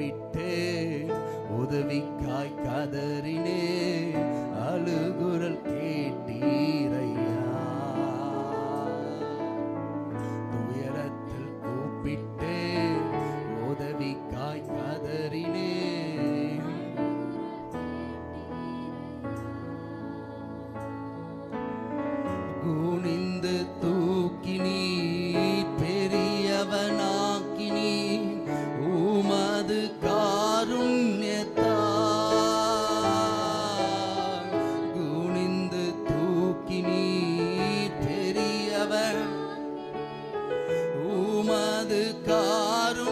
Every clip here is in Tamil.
கூப்பிட்டே உதவிக்காய் கதறினே அழுகுரல் கேட்டீரையா. துயரத்தில் கூப்பிட்டே உதவிக்காய் கதறினே குனிந்து உமது காருண்யத்தால்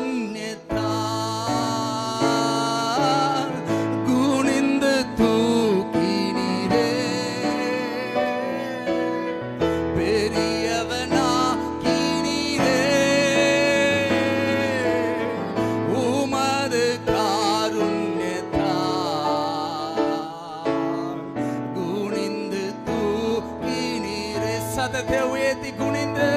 குனிந்து தூக்கினீரே பெரியவனாக்கினீரே உமது காருண்யத்தால் குனிந்து தூக்கினீரே சதத்தை உயர்த்தி குனிந்து.